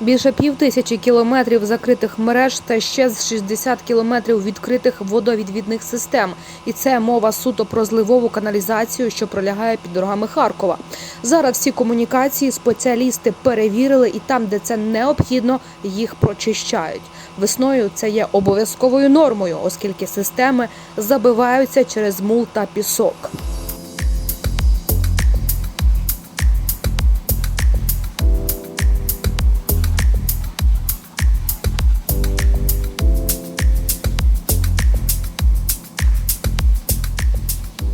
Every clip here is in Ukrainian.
Більше пів тисячі кілометрів закритих мереж та ще з 60 кілометрів відкритих водовідвідних систем. І це мова суто про зливову каналізацію, що пролягає під дорогами Харкова. Зараз всі комунікації спеціалісти перевірили, і там, де це необхідно, їх прочищають. Весною це є обов'язковою нормою, оскільки системи забиваються через мул та пісок.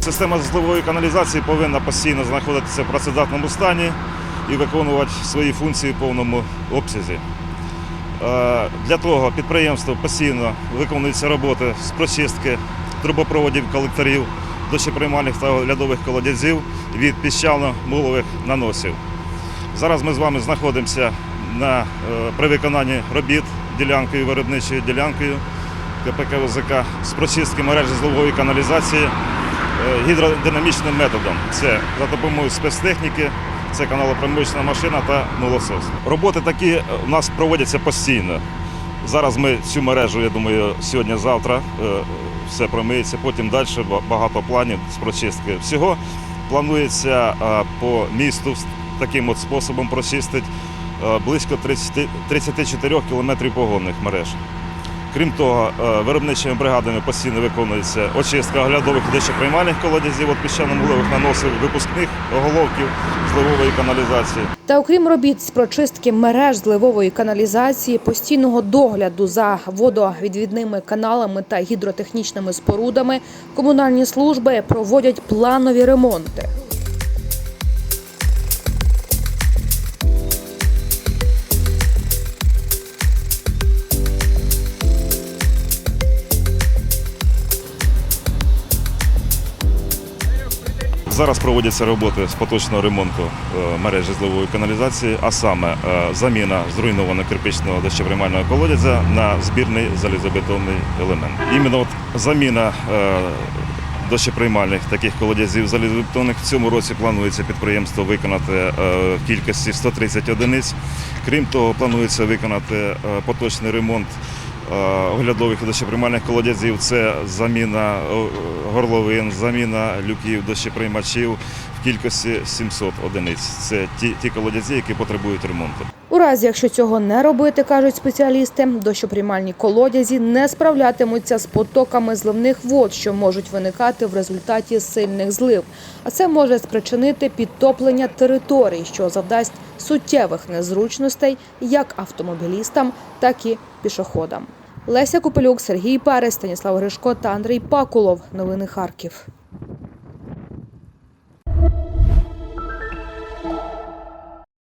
Система зливової каналізації повинна постійно знаходитися в працездатному стані і виконувати свої функції в повному обсязі. Е, Для того підприємство постійно виконуються роботи з прочистки трубопроводів колекторів, дощоприймальних та оглядових колодязів від піщано-мулових наносів. Зараз ми з вами знаходимося на, е, при виконанні робіт ділянкою, виробничою ділянкою КПК ВЗК з прочистки мережі зливової каналізації гідродинамічним методом. Це за допомогою спецтехніки, це каналопромивочна машина та милосос. Роботи такі е, у нас проводяться постійно. Зараз ми цю мережу, я думаю, сьогодні-завтра е, все промиється, потім далі багато планів з прочистки. Всього планується е, по місту таким от способом прочистити е, близько 30, 34 кілометрів погонних мереж. Крім того, е, виробничими бригадами постійно виконується очистка оглядових і дощоприймальних колодязів від піщано-мулових наносів, випускних оголовків зливової каналізації. Та окрім робіт з прочистки мереж зливової каналізації, постійного догляду за водовідвідними каналами та гідротехнічними спорудами, комунальні служби проводять планові ремонти. Зараз проводяться роботи з поточного ремонту е, мережі зливової каналізації, а саме е, заміна зруйнованого кирпичного дощоприймального колодязя на збірний залізобетонний елемент. Іменно от заміна е, дощоприймальних таких колодязів залізобетонних в цьому році планується підприємство виконати в кількості 130 одиниць. Крім того, планується виконати поточний ремонт оглядових і дощоприймальних колодязів. Це заміна е, горловин, заміна люків, дощоприймачів в кількості 700 одиниць. Це ті, ті колодязі, які потребують ремонту. У разі, якщо цього не робити, кажуть спеціалісти, дощоприймальні колодязі не справлятимуться з потоками зливних вод, що можуть виникати в результаті сильних злив. А це може спричинити підтоплення територій, що завдасть суттєвих незручностей як автомобілістам, так і пішоходам. Леся Купелюк, Сергій Пере, Станіслав Гришко та Андрій Пакулов. Новини Харків.